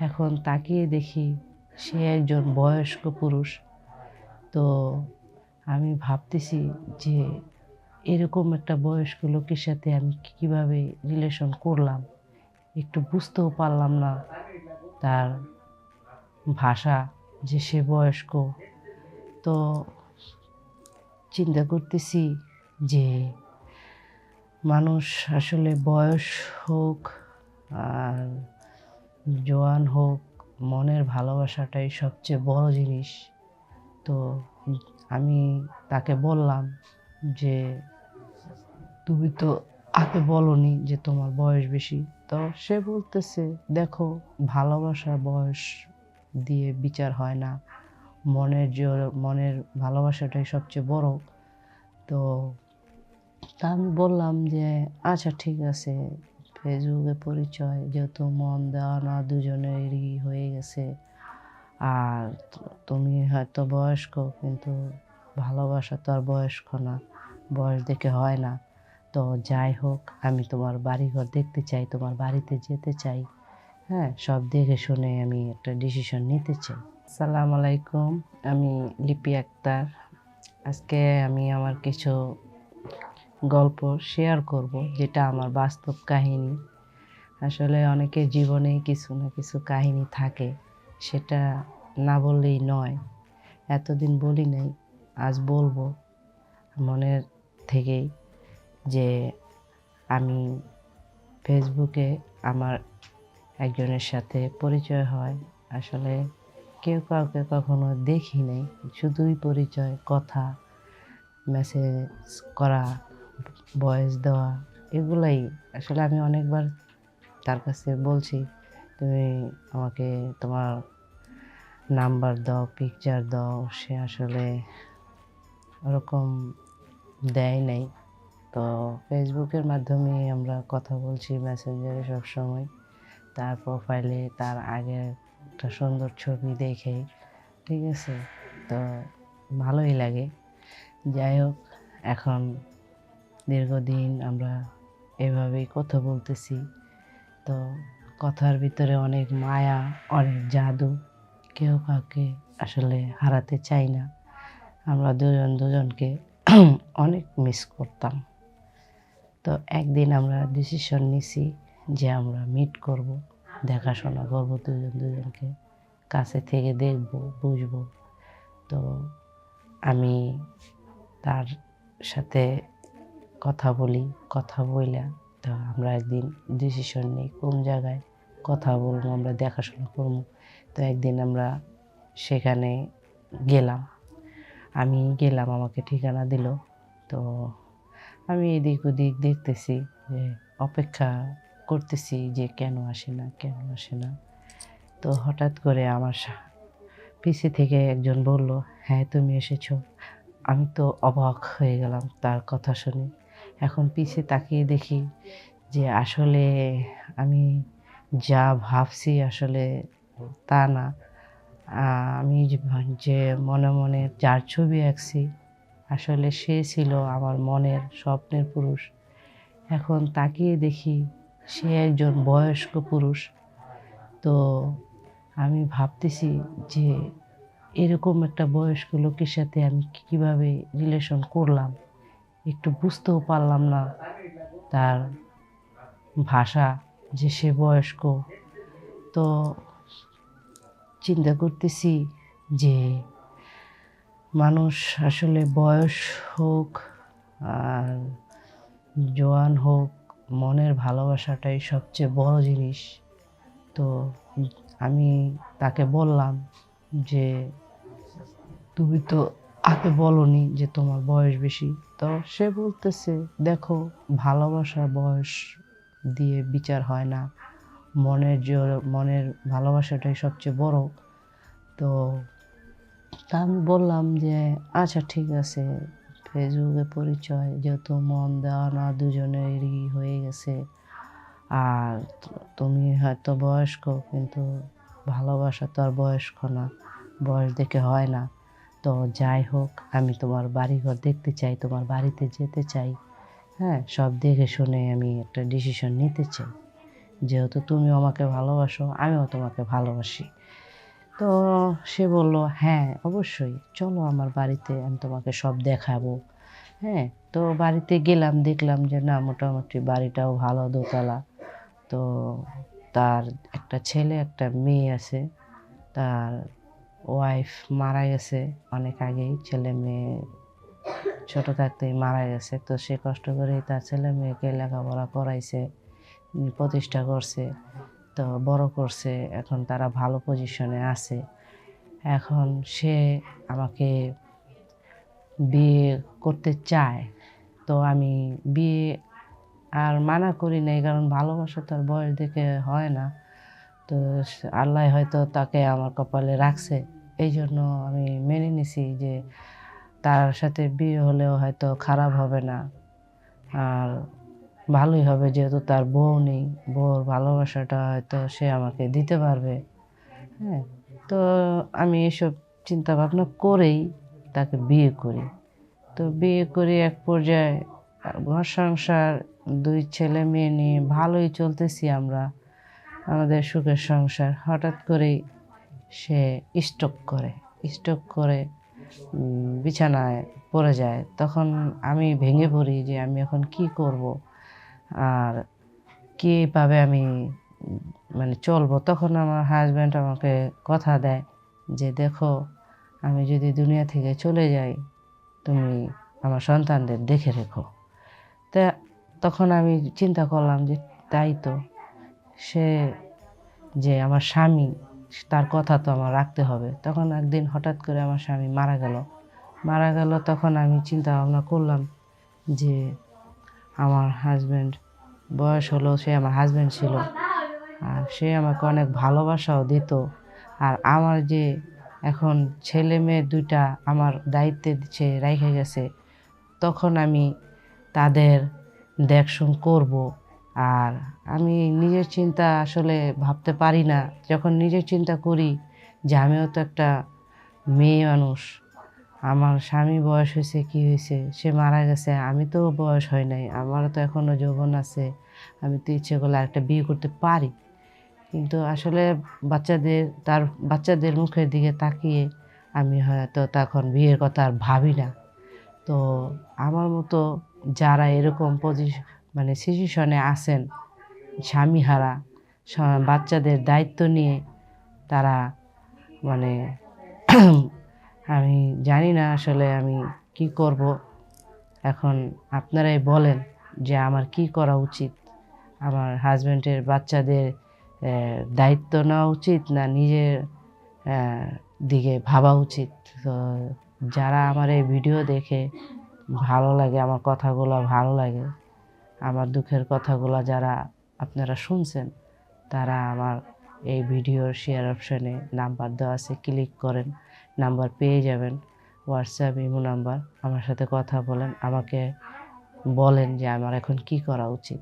এখন তাকিয়ে দেখি সে একজন বয়স্ক পুরুষ। তো আমি ভাবতেছি যে এরকম একটা বয়স্ক লোকের সাথে আমি কীভাবে রিলেশন করলাম? একটু বুঝতেও পারলাম না তার ভাষা যে সে বয়স্ক। তো চিন্তা করতেছি যে মানুষ আসলে বয়স হোক আর জোয়ান হোক, মনের ভালোবাসাটাই সবচেয়ে বড় জিনিস। তো আমি তাকে বললাম যে, তুমি তো আগে বলনি যে তোমার বয়স বেশি। তো সে বলতেছে, দেখো, ভালোবাসার বয়স দিয়ে বিচার হয় না। মনের যে মনের ভালোবাসাটাই সবচেয়ে বড়। তো তা আমি বললাম যে আচ্ছা ঠিক আছে। ফেসবুকে পরিচয়, যেহেতু মন দেওয়া না, দুজনেরই হয়ে গেছে। আর তুমি হয়তো বয়স্ক, কিন্তু ভালোবাসা তো আর বয়স্ক না, বয়স দেখে হয় না। তো যাই হোক, আমি তোমার বাড়িঘর দেখতে চাই, তোমার বাড়িতে যেতে চাই। হ্যাঁ সব দেখে শুনে আমি একটা ডিসিশন নিতে চাই। সালাম আলাইকুম, আমি লিপি আক্তার। আজকে আমি আমার কিছু গল্প শেয়ার করব, যেটা আমার বাস্তব কাহিনী। আসলে অনেকের জীবনে কিছু না কিছু কাহিনী থাকে, সেটা না বললেই নয়। এতদিন বলি নাই, আজ বলব। মনের থেকেই যে আমি ফেসবুকে আমার একজনের সাথে পরিচয় হয়। আসলে কেউ কাউকে কখনো দেখি নাই, শুধুই পরিচয়, কথা মেসেজ করা ভয়েস দেওয়া, এগুলাই আসলে আমি অনেকবার তার কাছে বলছি, তুমি আমাকে তোমার নাম্বার দাও পিকচার দাও। সে আসলে ওরকম দেয় নাই। তো ফেসবুকের মাধ্যমে আমরা কথা বলছি মেসেঞ্জারে সবসময়। তার প্রোফাইলে তার আগের একটা সুন্দর ছবি দেখে, ঠিক আছে? তো ভালোই লাগে। যাই হোক, এখন দীর্ঘদিন আমরা এভাবেই কথা বলতেছি। তো কথার ভিতরে অনেক মায়া, অনেক জাদু কেউ কাউকে আসলে হারাতে চাই না। আমরা দুজন দুজনকে অনেক মিস করতাম। তো একদিন আমরা ডিসিশন নিছি যে আমরা মিট করব, দেখাশোনা করব দুজন দুজনকে, কাছে থেকে দেখব, বুঝব। তো আমি তার সাথে কথা বলি, কথা বইলা তা আমরা একদিন ডিসিশন নিই কোন জায়গায় কথা বলব, আমরা দেখাশোনা করব। তো একদিন আমরা সেখানে গেলাম। আমি গেলাম, আমাকে ঠিকানা দিল। তো আমি এদিক ওদিক দেখতেছি যে অপেক্ষা করতেছি যে কেন আসে না, কেন আসে না। তো হঠাৎ করে আমার সা- পিছে থেকে একজন বলল হ্যাঁ তুমি এসেছ। আমি তো অবাক হয়ে গেলাম তার কথা শুনে। এখন পিছে তাকিয়ে দেখি যে আসলে আমি যা ভাবছি আসলে তা না। আমি যে- মনে মনে যার ছবি আঁকছি, আসলে সে ছিল আমার মনের স্বপ্নের পুরুষ। এখন তাকিয়ে দেখি সে একজন বয়স্ক পুরুষ। তো আমি ভাবতেছি যে এরকম একটা বয়স্ক লোকের সাথে আমি কীভাবে রিলেশন করলাম? একটু বুঝতেও পারলাম না তার ভাষা, যে সে বয়স্ক। তো চিন্তা করতেছি যে মানুষ আসলে বয়স হোক আর জোয়ান হোক, মনের ভালোবাসাটাই সবচেয়ে বড় জিনিস। তো আমি তাকে বললাম যে, তুমি তো আগে বলনি যে তোমার বয়স বেশি। তো সে বলতেছে, দেখো, ভালোবাসার বয়স দিয়ে বিচার হয় না। মনের যে মনের ভালোবাসাটাই সবচেয়ে বড়। তো তা আমি বললাম যে আচ্ছা ঠিক আছে। ফেসবুকে পরিচয়, যেহেতু মন দেওয়া না, দুজনেরই হয়ে গেছে। আর তুমি হয়তো বয়স্ক, কিন্তু ভালোবাসা তো আর বয়স্ক না। বয়স দেখে হয় না। তো যাই হোক, আমি তোমার বাড়িঘর দেখতে চাই, তোমার বাড়িতে যেতে চাই। হ্যাঁ সব দেখে শুনে আমি একটা ডিসিশন নিতে চাই। যেহেতু তুমি আমাকে ভালোবাসো, আমিও তোমাকে ভালোবাসি। তো সে বলল হ্যাঁ অবশ্যই। চলো আমার বাড়িতে আমি তোমাকে সব দেখাবো। হ্যাঁ তো বাড়িতে গেলাম, দেখলাম যে না, মোটামুটি বাড়িটাও ভালো দোতলা। তো তার একটা ছেলে, একটা মেয়ে আছে। তার ওয়াইফ মারা গেছে অনেক আগেই। ছেলে মেয়ে ছোট থাকতেই মারা গেছে। তো সে কষ্ট করেই তার ছেলে মেয়েকে লেখাপড়া করাইছে, প্রতিষ্ঠা করছে, তো বড় করছে। এখন তারা ভালো পজিশনে আছে। এখন সে আমাকে বিয়ে করতে চায়। তো আমি বিয়ে আর মানা করি নাই, কারণ ভালোবাসা তো আর বয়স দেখে হয় না। তো আল্লাহ হয়তো তাকে আমার কপালে রাখছে। এই জন্য আমি মেনে নিছি যে তার সাথে বিয়ে হলেও হয়তো খারাপ হবে না। আর ভালোই হবে যেহেতু তার বউ নেই। বউর ভালোবাসাটা হয়তো সে আমাকে দিতে পারবে। হ্যাঁ তো আমি এসব চিন্তা ভাবনা করেই তাকে বিয়ে করি। তো বিয়ে করে এক পর্যায়ে, ঘর সংসার, দুই ছেলে মেয়ে নিয়ে ভালোই চলতেছি আমরা। আমাদের সুখের সংসার। হঠাৎ করেই সে স্ট্রোক করে স্ট্রোক করে বিছানায় পড়ে যায়। তখন আমি ভেঙে পড়ি যে আমি এখন কি করব? আর কীভাবে আমি মানে চলবো? তখন আমার হাজব্যান্ড আমাকে কথা দেয় যে, দেখো, আমি যদি দুনিয়া থেকে চলে যাই, তুমি আমার সন্তানদের দেখে রেখো। তা তখন আমি চিন্তা করলাম যে, তাই তো। সে যে আমার স্বামী, তার কথা তো আমার রাখতে হবে। তখন একদিন হঠাৎ করে আমার স্বামী মারা গেল। মারা গেল তখন আমি চিন্তা ভাবনা করলাম যে আমার হাজব্যান্ড বয়স হলো সে আমার হাজব্যান্ড ছিল। আর সে আমাকে অনেক ভালোবাসাও দিত। আর আমার যে এখন ছেলে মেয়ে দুইটা আমার দায়িত্বে সে রেখে গেছে, তখন আমি তাদের দেখশন করব। আর আমি নিজের চিন্তা আসলে ভাবতে পারি না। যখন নিজের চিন্তা করি যে আমিও তো একটা মেয়ে মানুষ, আমার স্বামী বয়স হয়েছে, কি হয়েছে? সে মারা গেছে, আমি তো বয়স হয় নাই, আমারও তো এখনও যৌবন আছে, আমি তো ইচ্ছে করলে আরেকটা বিয়ে করতে পারি। কিন্তু আসলে বাচ্চাদের, তার বাচ্চাদের মুখের দিকে তাকিয়ে আমি হয়তো তখন বিয়ের কথা আর ভাবি না। তো আমার মতো যারা এরকম পজিশন মানে সিচুয়েশনে আছেন স্বামীহারা বাচ্চাদের দায়িত্ব নিয়ে তারা মানে আমি জানি না আসলে আমি কি করব। এখন আপনারাই বলেন যে আমার কি করা উচিত? আমার হাজব্যান্ডের বাচ্চাদের দায়িত্ব নেওয়া উচিত না নিজের দিকে ভাবা উচিত? তো যারা আমার এই ভিডিও দেখে ভালো লাগে, আমার কথাগুলো ভালো লাগে আমার দুঃখের কথাগুলো যারা আপনারা শুনছেন, তারা আমার এই ভিডিওর শেয়ার অপশানে নাম্বার দেওয়া আছে ক্লিক করেন নাম্বার পেয়ে যাবেন হোয়াটসঅ্যাপ ইমো নাম্বার আমার সাথে কথা বলেন, আমাকে বলেন যে আমার এখন কি করা উচিত।